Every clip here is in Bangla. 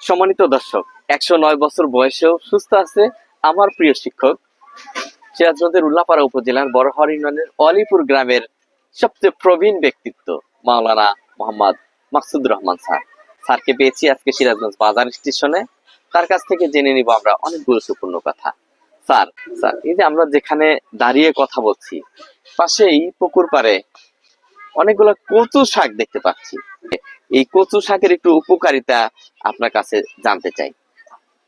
সম্মানিত দর্শক, একশো নয় বছর বয়সেও সুস্থ আছে আমার প্রিয় শিক্ষক, সিরাজগঞ্জের উল্লাপাড়া উপজেলার বড়হর ইউনিয়নের অলিপুর গ্রামের সবচেয়ে প্রবীণ ব্যক্তিত্ব মাওলানা মোহাম্মদ মাকসুদুর রহমান স্যার। স্যারকে পেয়েছি আজকে সিরাজগঞ্জ বাজার স্টেশনে। তার কাছ থেকে জেনে নিব আমরা অনেক গুরুত্বপূর্ণ কথা। স্যার স্যার, এই যে আমরা যেখানে দাঁড়িয়ে কথা বলছি, পাশেই পুকুর পাড়ে অনেকগুলো কচু শাক দেখতে পাচ্ছি। এই কচু শাকের একটু উপকারিতা আপনার কাছে জানতে চাই।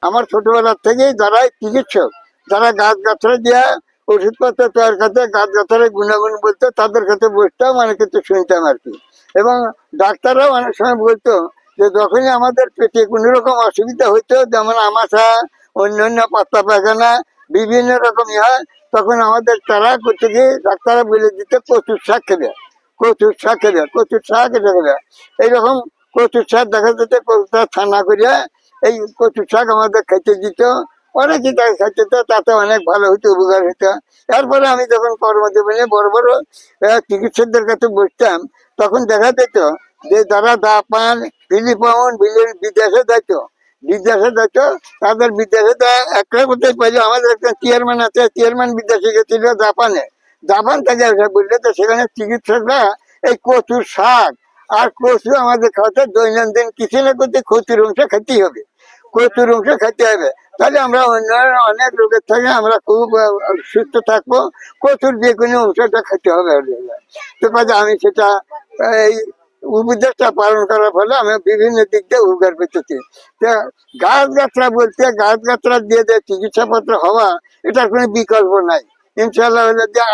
আমার ছোটবেলা থেকে যারা চিকিৎসক, যারা গাছ গাছরা দিয়ে ওষুধপত্র তৈরি করতে গাছ গাছরের গুণাগুণ বলতো, তাদের কাছে বসতাম, অনেক কিছু শুনতাম আর কি। এবং ডাক্তাররাও অনেক সময় বলতো যে, যখনই আমাদের পেটে কোনো রকম অসুবিধা হতো যেমন আমাশা, অন্য অন্য পাত্তা পায়খানা বিভিন্ন রকম হয়, তখন আমাদের তারা করতে গিয়ে ডাক্তাররা বলে দিতে, কচুর শাক খেবে কচুর শাক খেবে কচুর শাক এটা এইরকম কচুর শাক দেখা যেত কচুটা ছানা করিয়া এই কচু শাক আমাদের খেতে দিত। অনেকই তাকে খেতে দিত, তাতে অনেক ভালো হতো উপকার হতো এরপরে আমি যখন কর্মজীবনে বড় বড় চিকিৎসকদের কাছে বসতাম, তখন দেখা যেত যে যারা জাপান ফিলিপাউন বিলে- বিদেশে যেত বিদেশে যেত তাদের বিদেশে একটা করতে পারল আমাদের একটা চেয়ারম্যান আছে চেয়ারম্যান বিদেশে গেছিল জাপানে। থেকে এসে বললে তো? সেখানে চিকিৎসকরা এই কচুর শাক। আর কচু আমাদের খাওয়াতে দৈনন্দিন কিছু না করতে কচুর অংশ খেতেই হবে। কচুর অংশ খেতে হবে। তাহলে আমরা অন্য অনেক রোগের থেকে আমরা খুব সুস্থ থাকব। কচুর যে কোনো অংশটা খেতে হবে তো কাজে আমি সেটা, এই উপদেশটা পালন করার ফলে আমি বিভিন্ন দিক দিয়ে উপকার পেতেছি। তো গাছ গাছরা বলতে, গাছ গাছরা দিয়ে যে চিকিৎসাপত্র হওয়া, এটার কোনো বিকল্প নাই। ইনশাল্লাহ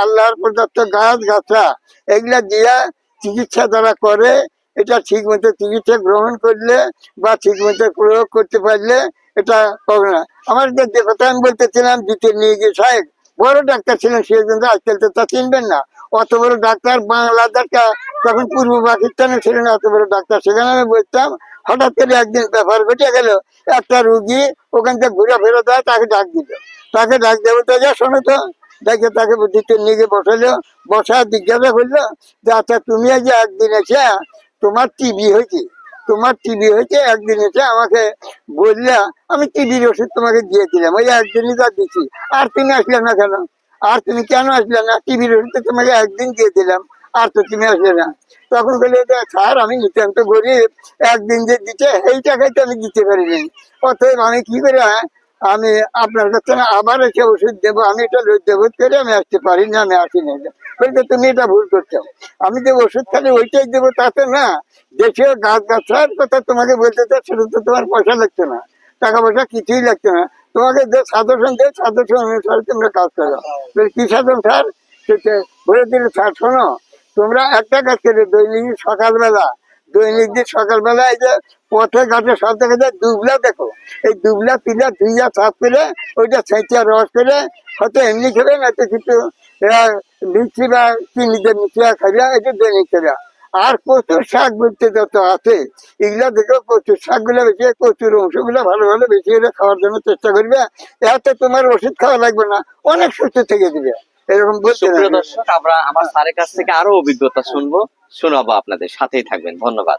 আল্লাহর প্রদত্ত গাছ গাছরা এগুলা দিয়া চিকিৎসা যারা করে, এটা ঠিক মতো চিকিৎসা গ্রহণ করলে বা ঠিক মতো প্রয়োগ করতে পারলে এটা হবে না। আমার যে কথা আমি বলতেছিলাম দিতে নিয়ে গিয়ে সাহেব, বড় ডাক্তার ছিলেন সে কিন্তু আজকাল তো তা চিনবেন না। অত বড় ডাক্তার বাংলাদেশ তখন পূর্ব পাকিস্তানে ছিলেন, অত বড় ডাক্তার সেখানে আমি বলতাম, হঠাৎ করে একদিন ব্যাপার ঘটে গেল, একটা রুগী ওখান থেকে ঘুরে ফেরত তাকে ডাক দিল। তাকে ডাক দেবো তো যা শোনো তো। দেখে তাকে দিতে গিয়ে বসালো বসা জিজ্ঞাসা করল যে আচ্ছা তুমি যে একদিন এসে তোমার টিভি হয়েছে তোমার টিভি হয়েছে একদিন এসে আমাকে বললা আমি টিভির ওষুধ তোমাকে দিয়েছিলাম ওই একদিনই যা দিচ্ছি আর তুমি আসলে না কেন? আর তুমি কেন আসলে না? টিভির ওষুধ তো তোমাকে একদিন দিয়ে দিলাম আর তো তুমি আসলে না। তখন বলে স্যার আমি নিতান্ত গরিব একদিন যে দিতে এই টাকায় তো আমি দিতে পারিনি। অতএব আমি কি করে হ্যাঁ, আমি আপনার কাছে আবার এসে ওষুধ দেবো, আমি এটা লজ্জাবোধ করে আমি আসতে পারি না, আমি আসি না। বলতে তুমি এটা ভুল করছ। আমি যে ওষুধ খালি ওইটাই দেবো, তাতে না দেশীয় গাছ গাছার কথা তোমাকে বলতে চাই, সেটা তো তোমার পয়সা লাগছে না। টাকা পয়সা কিছুই লাগছে না। তোমাকে যে সাজেশন দেয় সাজেশন অনুসারে তোমরা কাজ করো। কি সাধন স্যার? বলে দিলে, স্যার, শোনো, তোমরা একটা কাজ করে দৈনিক সকালবেলা দৈনিক দিন সকালবেলা এই যে পথে ঘাটে সব দেখা যায় দুবলা দেখো এই দুবলা পিলা ধুইয়া সাফ করে ওইটা ছেঁচিয়া রস করে হয়তো এমনি খেলে না তো কিছু মিষ্টি বা চিনিতে মিশিয়া খাইয়া এটা দৈনিক খেলা আর কচুর শাক বলতে যত আছে এগুলা দেখো কচুর শাকগুলো বেশি কচুর অংশগুলো ভালো ভালো বেশি করে খাওয়ার জন্য চেষ্টা করবে। এতে তোমার ওষুধ খাওয়া লাগবে না অনেক সুস্থ থেকে দিবে এরকম। দর্শক আমরা আমার স্যারের কাছ থেকে আরও অভিজ্ঞতা শুনব। শোনাবো আপনাদের সাথেই থাকবেন ধন্যবাদ।